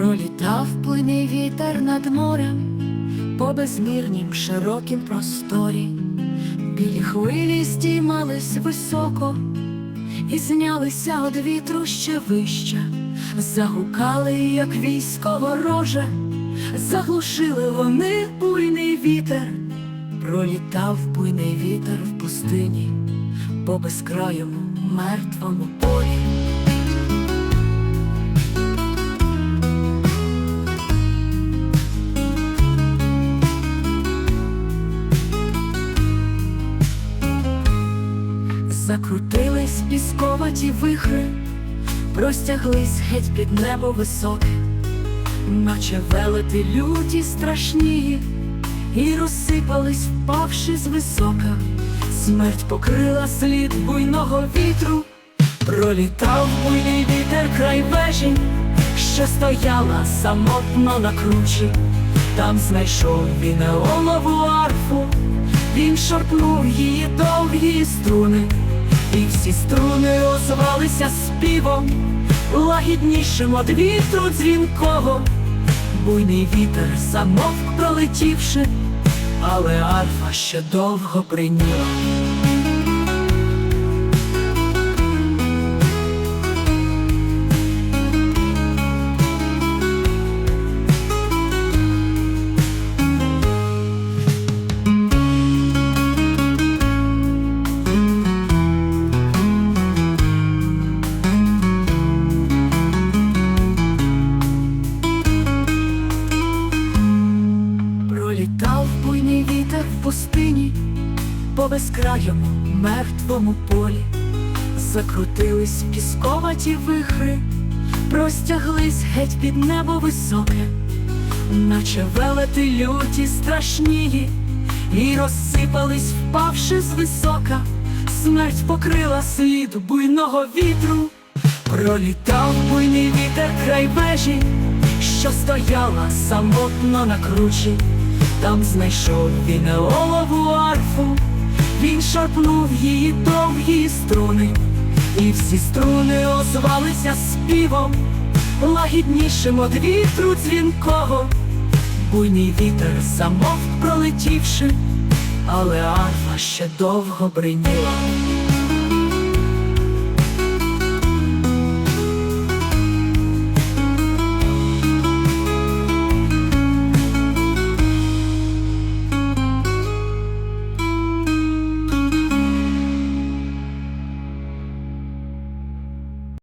Пролітав плиний вітер над морем, по безмірнім широкім просторі, білі хвилі здіймались високо і знялися од вітру ще вище, загукали, як військо вороже, заглушили вони буйний вітер, пролітав буйний вітер в пустині, по безкрайому мертвому полі. Закрутились пісковаті вихри, простяглись геть під небо високе, наче велети люті страшні, і розсипались, впавши з висока. Смерть покрила слід буйного вітру, пролітав буйний вітер край вежі, що стояла самотно на кручі. Там знайшов він Еолову арфу, він шарпнув її довгі струни, і всі струни озвалися співом, лагіднішим од вітру дзвінкого. Буйний вітер замовк пролетівши, але арфа ще довго бриніла. Вітер в пустині, по безкрайому мертвому полі, закрутились пісковаті вихри, простяглись геть під небо високе, наче велети люті страшнії, і розсипались, впавши з висока, смерть покрила слід буйного вітру, пролітав буйний вітер край вежі що стояла самотно на кручі, там знайшов він олову арфу, він шарпнув її довгі струни, і всі струни озвалися співом, лагіднішим од вітру дзвінкого, буйний вітер замовк пролетівши, але арфа ще довго бриніла.